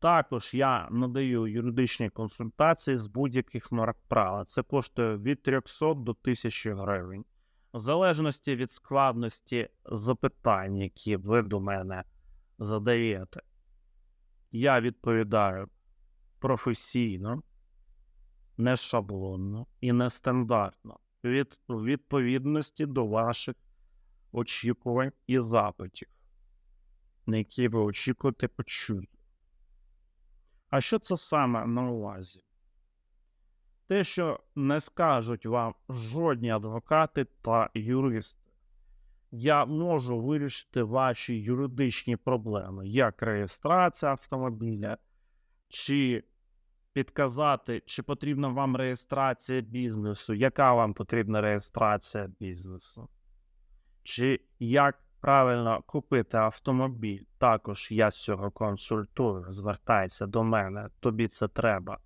Також я надаю юридичні консультації з будь-яких норм права. Це коштує від 300 до 1000 гривень. В залежності від складності запитань, які ви до мене задаєте, я відповідаю професійно, не шаблонно і нестандартно від відповідності до ваших очікувань і запитів, на які ви очікуєте почути. А що це саме на увазі? Те, що не скажуть вам жодні адвокати та юристи. Я можу вирішити ваші юридичні проблеми, як реєстрація автомобіля, чи підказати, чи потрібна вам реєстрація бізнесу, яка вам потрібна реєстрація бізнесу, чи як правильно купити автомобіль. Також я з цього консультую. Звертайся до мене, тобі це треба.